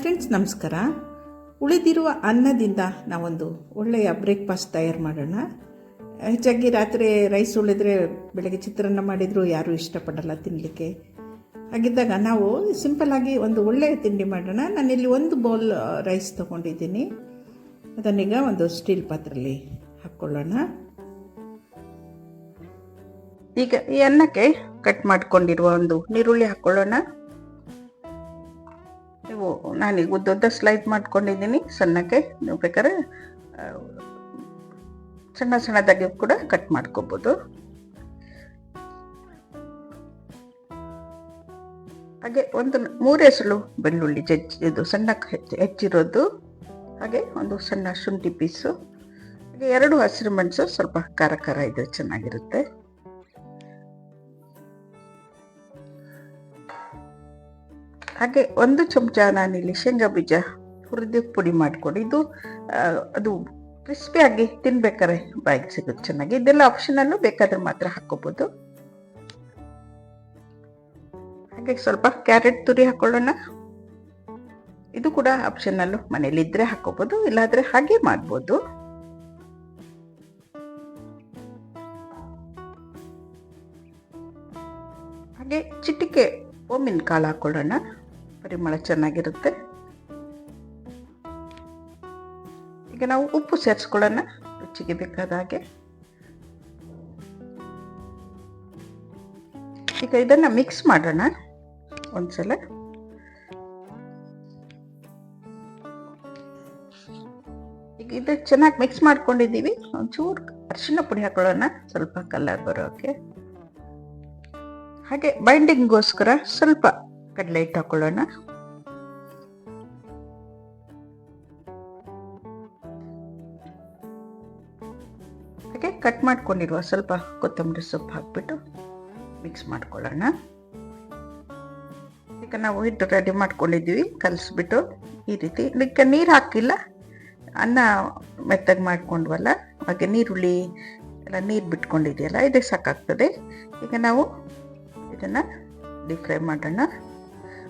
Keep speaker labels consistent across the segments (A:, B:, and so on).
A: Friends ನಮಸ್ಕಾರ. ಉಳಿದಿರುವ ಅನ್ನದಿಂದ ನಾವೊಂದು ಒಳ್ಳೆಯ ಬ್ರೇಕ್ಫಾಸ್ಟ್ ತಯಾರು ಮಾಡೋಣ. ಹೆಚ್ಚಾಗಿ ರಾತ್ರಿ ರೈಸ್ ಉಳಿದ್ರೆ ಬೆಳಗ್ಗೆ ಚಿತ್ರಾನ್ನ ಮಾಡಿದರೂ ಯಾರೂ ಇಷ್ಟಪಡಲ್ಲ ತಿನ್ನಲಿಕ್ಕೆ ಹಾಗಿದ್ದಾಗ ನಾವು ಸಿಂಪಲ್ಲಾಗಿ ಒಂದು ಒಳ್ಳೆಯ ತಿಂಡಿ ಮಾಡೋಣ. ನಾನಿಲ್ಲಿ ಒಂದು ಬೌಲ್ ರೈಸ್ ತೊಗೊಂಡಿದ್ದೀನಿ. ಅದನ್ನೀಗ ಒಂದು ಸ್ಟೀಲ್ ಪಾತ್ರೆಯಲ್ಲಿ ಹಾಕ್ಕೊಳ್ಳೋಣ. ಈಗ ಈ ಅನ್ನಕ್ಕೆ ಕಟ್ ಮಾಡ್ಕೊಂಡಿರುವ ಒಂದು ನೀರುಳ್ಳಿ ಹಾಕ್ಕೊಳ್ಳೋಣ. ನೀವು, ನಾನೀಗ ಉದ್ದುದ್ದ ಸ್ಲೈಡ್ ಮಾಡ್ಕೊಂಡಿದ್ದೀನಿ, ಸಣ್ಣಕ್ಕೆ, ನೀವು ಬೇಕಾದ್ರೆ ಸಣ್ಣ ಸಣ್ಣದಾಗಿ ಕೂಡ ಕಟ್ ಮಾಡ್ಕೋಬೋದು. ಹಾಗೆ ಒಂದು ಮೂರು ಹೆಸಳು ಬೆಳ್ಳುಳ್ಳಿ ಜಜ್ಜಿ, ಇದು ಸಣ್ಣಕ್ಕೆ ಹೆಚ್ಚಿರೋದು. ಹಾಗೆ ಒಂದು ಸಣ್ಣ ಶುಂಠಿ ಪೀಸು ಹಾಗೆ ಎರಡು ಹಸಿರು ಮೆಣಸು ಸ್ವಲ್ಪ ಖಾರ ಖಾರ ಇದು, ಚೆನ್ನಾಗಿರುತ್ತೆ. ಹಾಗೆ ಒಂದು ಚಮಚ ನಾನಿಲ್ಲಿ ಶೇಂಗಾ ಬೀಜ ಹುರಿದು ಪುಡಿ ಮಾಡಿಕೊಡಿ ಇದು ಅದು ಕ್ರಿಸ್ಪಿಯಾಗಿ ತಿನ್ಬೇಕಾರೆ ಬಾಯಿಗೆ ಸಿಗುತ್ತೆ ಚೆನ್ನಾಗಿ. ಇದೆಲ್ಲ ಆಪ್ಷನಲ್ಲು ಬೇಕಾದ್ರೆ ಮಾತ್ರ ಹಾಕೋಬಹುದು ಹಾಗೆ ಸ್ವಲ್ಪ ಕ್ಯಾರೆಟ್ ತುರಿ ಹಾಕೊಳ್ಳೋಣ. ಇದು ಕೂಡ ಆಪ್ಷನಲ್ಲು ಮನೇಲಿ ಇದ್ರೆ ಹಾಕೋಬಹುದು ಇಲ್ಲಾದ್ರೆ ಹಾಗೆ ಮಾಡ್ಬೋದು. ಹಾಗೆ ಚಿಟಿಕೆ ಓಮಿನ ಕಾಳು ಹಾಕೊಳ್ಳೋಣ. ಪರಿಮಳ ಚೆನ್ನಾಗಿರುತ್ತೆ. ಈಗ ನಾವು ಉಪ್ಪು ಸೇರಿಸ್ಕೊಳ್ಳೋಣ, ರುಚಿಗೆ ಬೇಕಾದ ಹಾಗೆ. ಈಗ ಇದನ್ನು ಮಿಕ್ಸ್ ಮಾಡೋಣ ಒಂದ್ಸಲ. ಈಗ ಇದು ಚೆನ್ನಾಗಿ ಮಿಕ್ಸ್ ಮಾಡ್ಕೊಂಡಿದ್ದೀವಿ. ಒಂಚೂರು ಅರಿಶಿನ ಪುಡಿ ಹಾಕೊಳ್ಳೋಣ, ಸ್ವಲ್ಪ ಕಲರ್ ಬರೋಕೆ. ಹಾಗೆ ಬೈಂಡಿಂಗ್ಗೋಸ್ಕರ ಸ್ವಲ್ಪ ಕಡಲೆ ಹಿಟ್ಟು ಹಾಕೊಳ್ಳೋಣ. ಹಾಗೆ ಕಟ್ ಮಾಡ್ಕೊಂಡಿರುವ ಸ್ವಲ್ಪ ಕೊತ್ತಂಬರಿ ಸೊಪ್ಪು ಹಾಕ್ಬಿಟ್ಟು ಮಿಕ್ಸ್ ಮಾಡ್ಕೊಳ್ಳೋಣ. ಈಗ ನಾವು ಹಿಟ್ಟು ರೆಡಿ ಮಾಡ್ಕೊಂಡಿದ್ದೀವಿ, ಕಲಿಸ್ಬಿಟ್ಟು ಈ ರೀತಿ. ಇದಕ್ಕೆ ನೀರು ಹಾಕಿಲ್ಲ, ಅನ್ನ ಮೆತ್ತಗೆ ಮಾಡ್ಕೊಂಡ್ವಲ್ಲ, ಹಾಗೆ ನೀರುಳ್ಳಿ ಎಲ್ಲ ನೀರು ಬಿಟ್ಕೊಂಡಿದೆಯಲ್ಲ ಇದಕ್ಕೆ ಸಾಕಾಗ್ತದೆ. ಈಗ ನಾವು ಇದನ್ನು ಡೀಪ್ ಫ್ರೈ ಮಾಡೋಣ.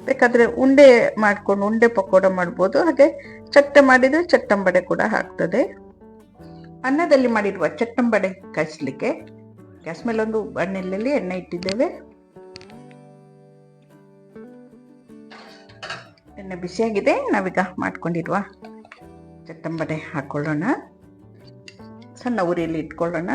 A: ಬೇಕಾದರೆ ಉಂಡೆ ಮಾಡ್ಕೊಂಡು ಉಂಡೆ ಪಕೋಡ ಮಾಡ್ಬೋದು. ಹಾಗೆ ಚಟ್ಟ ಮಾಡಿದರೆ ಚಟ್ಟಂಬಡೆ ಕೂಡ ಹಾಕ್ತದೆ ಅನ್ನದಲ್ಲಿ ಮಾಡಿರುವ ಚಟ್ಟಂಬಡೆ ಕಾಯಿಸ್ಲಿಕ್ಕೆ ಗ್ಯಾಸ್ ಮೇಲೆ ಒಂದು ಬಾಣಲೆಯಲ್ಲಿ ಎಣ್ಣೆ ಇಟ್ಟಿದ್ದೇವೆ. ಎಣ್ಣೆ ಬಿಸಿಯಾಗಿದೆ. ನಾವೀಗ ಮಾಡ್ಕೊಂಡಿರುವ ಚಟ್ಟಂಬಡೆ ಹಾಕೊಳ್ಳೋಣ. ಸಣ್ಣ ಉರಿಯಲ್ಲಿ ಇಟ್ಕೊಳ್ಳೋಣ.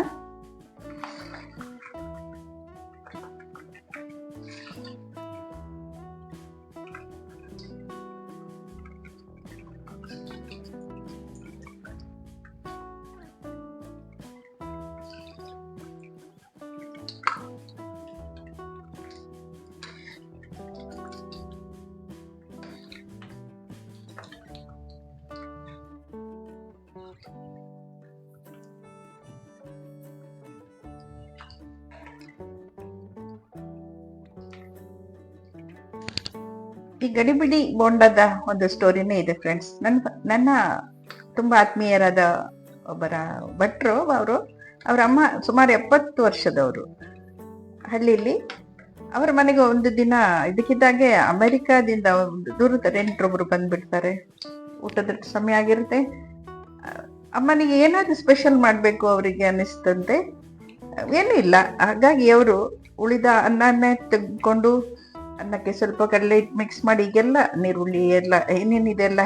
A: ಈ ಗಡಿಬಿಡಿ ಬೊಂಡದ ಒಂದು ಸ್ಟೋರಿನೇ ಇದೆ ಫ್ರೆಂಡ್ಸ್ ನನ್ನ ನನ್ನ ತುಂಬಾ ಆತ್ಮೀಯರಾದ ಒಬ್ಬರ ಭಟ್ರು ಅವರು, ಅವರ ಅಮ್ಮ ಸುಮಾರು ಎಪ್ಪತ್ತು ವರ್ಷದವರು. ಹಳ್ಳಿಯಲ್ಲಿ ಅವರ ಮನೆಗೆ ಒಂದು ದಿನ ಇದಕ್ಕಿದ್ದಾಗೆ ಅಮೆರಿಕಾದಿಂದ ಒಂದು ದೂರದ ನೆಂಟ್ರೊಬ್ರು ಬಂದ್ಬಿಡ್ತಾರೆ. ಊಟದ ಸಮಯ ಆಗಿರುತ್ತೆ. ಅಮ್ಮನಿಗೆ ಏನಾದರೂ ಸ್ಪೆಷಲ್ ಮಾಡಬೇಕು ಅವರಿಗೆ ಅನ್ನಿಸ್ತಂತೆ? ಏನೂ ಇಲ್ಲ. ಹಾಗಾಗಿ ಅವರು ಉಳಿದ ಅನ್ನನೇ ತೆಗೆದುಕೊಂಡು ಅನ್ನಕ್ಕೆ ಸ್ವಲ್ಪ ಕಡಲೆ ಹಿಟ್ಟು ಮಿಕ್ಸ್ ಮಾಡಿ ಈಗೆಲ್ಲ ನೀರುಳ್ಳಿ ಎಲ್ಲ ಏನೇನಿದೆಲ್ಲ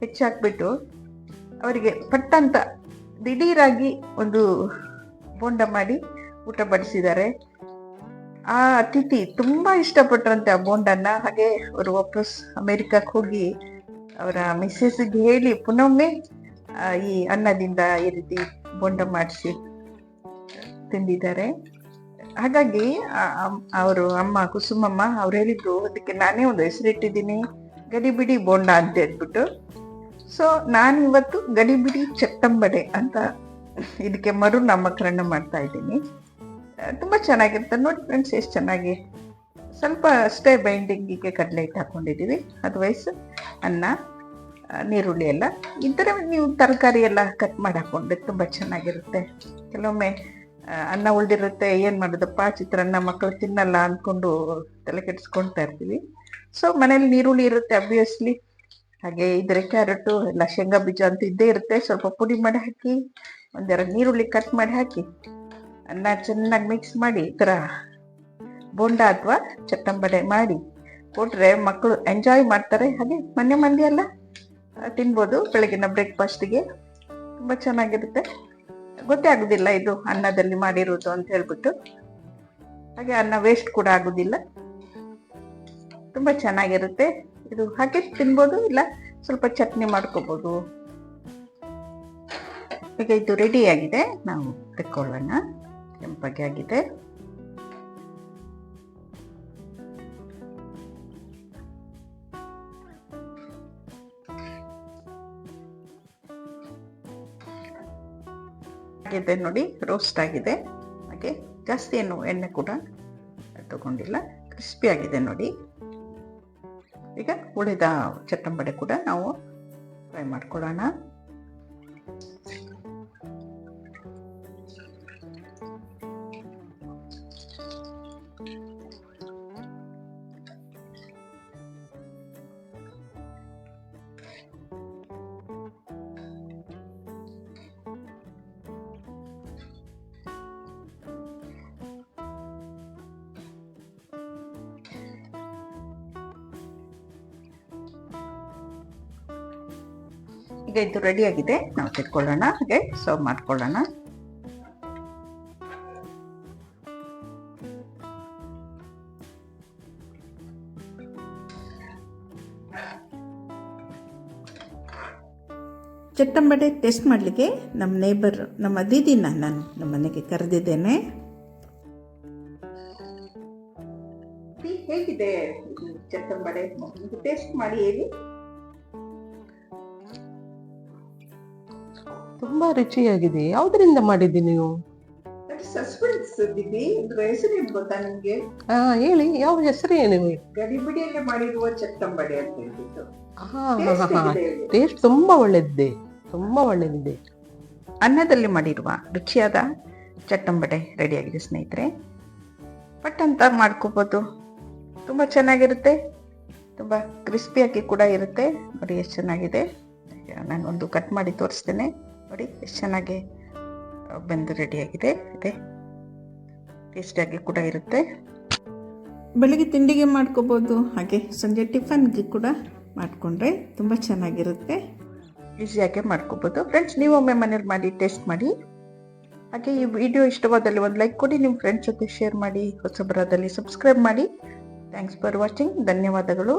A: ಹೆಚ್ಚಾಕ್ಬಿಟ್ಟು ಅವರಿಗೆ ಪಟ್ಟಂತ ದಿಢೀರಾಗಿ ಒಂದು ಬೋಂಡ ಮಾಡಿ ಊಟ ಬಡಿಸಿದ್ದಾರೆ. ಆ ಅತಿಥಿ ತುಂಬ ಇಷ್ಟಪಟ್ಟರಂತೆ ಆ ಬೋಂಡನ್ನ. ಹಾಗೆ ಅವರು ವಾಪಸ್ ಅಮೆರಿಕಕ್ಕೆ ಹೋಗಿ ಅವರ ಮಿಸ್ಸಸ್ಗೆ ಹೇಳಿ ಪುನೊಮ್ಮೆ ಈ ಅನ್ನದಿಂದ ಈ ರೀತಿ ಬೋಂಡ ಮಾಡಿಸಿ ತಿಂದಿದ್ದಾರೆ. ಹಾಗಾಗಿ ಅವರು ಅಮ್ಮ ಕುಸುಮಮ್ಮ, ಅವ್ರು ಹೇಳಿದ್ರು ಅದಕ್ಕೆ ನಾನೇ ಒಂದು ಹೆಸರಿಟ್ಟಿದ್ದೀನಿ, ಗಡಿಬಿಡಿ ಬೋಂಡ ಅಂತ ಹೇಳ್ಬಿಟ್ಟು. ಸೊ ನಾನು ಇವತ್ತು ಗಡಿಬಿಡಿ ಚಟ್ಟಂಬಡೆ ಅಂತ ಇದಕ್ಕೆ ಮರು ನಾಮಕರಣ ಮಾಡ್ತಾ ಇದ್ದೀನಿ. ತುಂಬ ಚೆನ್ನಾಗಿರುತ್ತೆ. ನೋಡಿ ಫ್ರೆಂಡ್ಸ್ ಎಷ್ಟು ಚೆನ್ನಾಗಿ. ಸ್ವಲ್ಪ ಅಷ್ಟೇ ಬೈಂಡಿಂಗಿಗೆ ಕಡಲೆ ಹಿಟ್ಟು ಹಾಕೊಂಡಿದ್ದೀವಿ. ಅದರ್ವೈಸ್ ಅನ್ನ ನೀರುಳ್ಳಿ ಎಲ್ಲ. ಈ ಥರ ನೀವು ತರಕಾರಿ ಎಲ್ಲ ಕಟ್ ಮಾಡಿ ಹಾಕೊಂಡ್ರೆ ತುಂಬ ಚೆನ್ನಾಗಿರುತ್ತೆ. ಕೆಲವೊಮ್ಮೆ ಅನ್ನ ಉಳ್ದಿರುತ್ತೆ, ಏನು ಮಾಡೋದಪ್ಪ? ಚಿತ್ರಾನ್ನ ಮಕ್ಕಳು ತಿನ್ನಲ್ಲ ಅಂದ್ಕೊಂಡು ತಲೆ ಕೆಡಿಸ್ಕೊಳ್ತಾ ಇರ್ತೀವಿ. ಸೊ ಮನೇಲಿ ನೀರುಳ್ಳಿ ಇರುತ್ತೆ ಅಬ್ವಿಯಸ್ಲಿ ಹಾಗೆ ಇದ್ರೆ ಕ್ಯಾರೆಟು ಎಲ್ಲ ಶೇಂಗಾ ಬೀಜ ಅಂತ ಇದ್ದೇ ಇರುತ್ತೆ. ಸ್ವಲ್ಪ ಪುಡಿ ಮಾಡಿ ಹಾಕಿ ಒಂದೆರಡು ನೀರುಳ್ಳಿ ಕಟ್ ಮಾಡಿ ಹಾಕಿ, ಅನ್ನ ಚೆನ್ನಾಗಿ ಮಿಕ್ಸ್ ಮಾಡಿ, ಈ ಥರ ಬೋಂಡ ಅಥವಾ ಚಟ್ಟಂಬಡೆ ಮಾಡಿ ಕೊಟ್ರೆ ಮಕ್ಕಳು ಎಂಜಾಯ್ ಮಾಡ್ತಾರೆ. ಹಾಗೆ ಮನೆ ಮಂದಿ ಎಲ್ಲ ತಿನ್ಬೋದು, ಬೆಳಗಿನ ಬ್ರೇಕ್ಫಾಸ್ಟಿಗೆ ತುಂಬ ಚೆನ್ನಾಗಿರುತ್ತೆ. ಗೊತ್ತೇ ಆಗುದಿಲ್ಲ ಇದು ಅನ್ನದಲ್ಲಿ ಮಾಡಿರೋದು ಅಂತ ಹೇಳ್ಬಿಟ್ಟು. ಹಾಗೆ ಅನ್ನ ವೇಸ್ಟ್ ಕೂಡ ಆಗುದಿಲ್ಲ. ತುಂಬ ಚೆನ್ನಾಗಿರುತ್ತೆ. ಇದು ಹಾಗೆ ತಿನ್ಬೋದು, ಇಲ್ಲ ಸ್ವಲ್ಪ ಚಟ್ನಿ ಮಾಡ್ಕೋಬೋದು. ಈಗ ಇದು ರೆಡಿ ಆಗಿದೆ. ನಾವು ತೆಕ್ಕೊಳ್ಳೋಣ. ಕೆಂಪಾಗಿ ಆಗಿದೆ. ಆಗಿದೆ ನೋಡಿ ರೋಸ್ಟ್ ಆಗಿದೆ. ಹಾಗೆ ಜಾಸ್ತಿ ಏನು ಎಣ್ಣೆ ಕೂಡ ತಗೊಂಡಿಲ್ಲ. ಕ್ರಿಸ್ಪಿ ಆಗಿದೆ ನೋಡಿ. ಈಗ ಉಳಿದ ಚಟ್ಟಂಬಡೆ ಕೂಡ ನಾವು ಫ್ರೈ ಮಾಡ್ಕೊಳ್ಳೋಣ. ಈಗ ಇದು ರೆಡಿ ಆಗಿದೆ. ನಾವು ತೆಕ್ಕೊಳ್ಳೋಣ. ಹಾಗೆ ಸರ್ವ್ ಮಾಡ್ಕೊಳ್ಳೋಣ. ಚಟ್ಟಂಬಡೆ ಟೆಸ್ಟ್ ಮಾಡಲಿಕ್ಕೆ ನಮ್ಮ ನೇಬರ್ ನಮ್ಮ ದೀದಿನ ನಾನು ನಮ್ಮ ಮನೆಗೆ ಕರೆದಿದ್ದೇನೆ. ಹೇಗಿದೆ ಚಟ್ಟಂಬಡೆ ಟೇಸ್ಟ್ ಮಾಡಿ ಹೇಳಿ.
B: ತುಂಬಾ ರುಚಿಯಾಗಿದೆ. ಯಾವ್ದ್ರಿಂದ ಮಾಡಿದ್ದಿ ನೀವು?
A: ಸಸ್ಪೆನ್ಸ್ ದಿದಿ ಇದ್ರ ಹೆಸರು ಏನ್ ಗೊತ್ತಾ ನಿಮ್ಗೆ?
B: ಹಾ ಹೇಳಿ. ಯಾವ ಹೆಸರು ಏನು
A: ಗಡಿಬಿಡಿಯಲ್ಲಿ ಮಾಡಿರುವ ಚಟ್ಟಂಬಡೆ ಅಂತ ಹೇಳ್ಬಿಟ್ಟು.
B: ಹಾ ಹಾ ಹಾ ಟೇಸ್ಟ್ ತುಂಬಾ ಒಳ್ಳೆದಿದೆ. ತುಂಬಾ ಒಳ್ಳೆದಿದೆ.
A: ಅನ್ನದಲ್ಲಿ ಮಾಡಿರುವ ರುಚಿಯಾದ ಚಟ್ಟಂಬಡೆ ರೆಡಿಯಾಗಿದೆ ಸ್ನೇಹಿತರೆ. ಪಟ್ ಅಂತ ಮಾಡ್ಕೋಬೋದು. ತುಂಬ ಚೆನ್ನಾಗಿರುತ್ತೆ. ತುಂಬ ಕ್ರಿಸ್ಪಿಯಾಗಿ ಕೂಡ ಇರುತ್ತೆ. ನೋಡಿ ಎಷ್ಟು ಚೆನ್ನಾಗಿದೆ. ನಾನು ಒಂದು ಕಟ್ ಮಾಡಿ ತೋರಿಸ್ತೇನೆ. ನೋಡಿ ಎಷ್ಟು ಚೆನ್ನಾಗಿ ಬಂದು ರೆಡಿಯಾಗಿದೆ ಇದೆ. ಟೇಸ್ಟಿಯಾಗಿ ಕೂಡ ಇರುತ್ತೆ. ಬೆಳಿಗ್ಗೆ ತಿಂಡಿಗೆ ಮಾಡ್ಕೋಬೋದು. ಹಾಗೆ ಸಂಜೆ ಟಿಫನ್ಗೆ ಕೂಡ ಮಾಡಿಕೊಂಡ್ರೆ ತುಂಬ ಚೆನ್ನಾಗಿರುತ್ತೆ. ಈಸಿಯಾಗೆ ಮಾಡ್ಕೋಬೋದು. ಫ್ರೆಂಡ್ಸ್ ನೀವೊಮ್ಮೆ ಮನೇಲಿ ಮಾಡಿ ಟೇಸ್ಟ್ ಮಾಡಿ. ಹಾಗೆ ಈ ವಿಡಿಯೋ ಇಷ್ಟವಾದಲ್ಲಿ ಒಂದು ಲೈಕ್ ಕೊಡಿ ನಿಮ್ಮ ಫ್ರೆಂಡ್ಸ್ ಜೊತೆ ಶೇರ್ ಮಾಡಿ ಹೊಸಬರದಲ್ಲಿ ಸಬ್ಸ್ಕ್ರೈಬ್ ಮಾಡಿ. ಥ್ಯಾಂಕ್ಸ್ ಫಾರ್ ವಾಚಿಂಗ್ ಧನ್ಯವಾದಗಳು.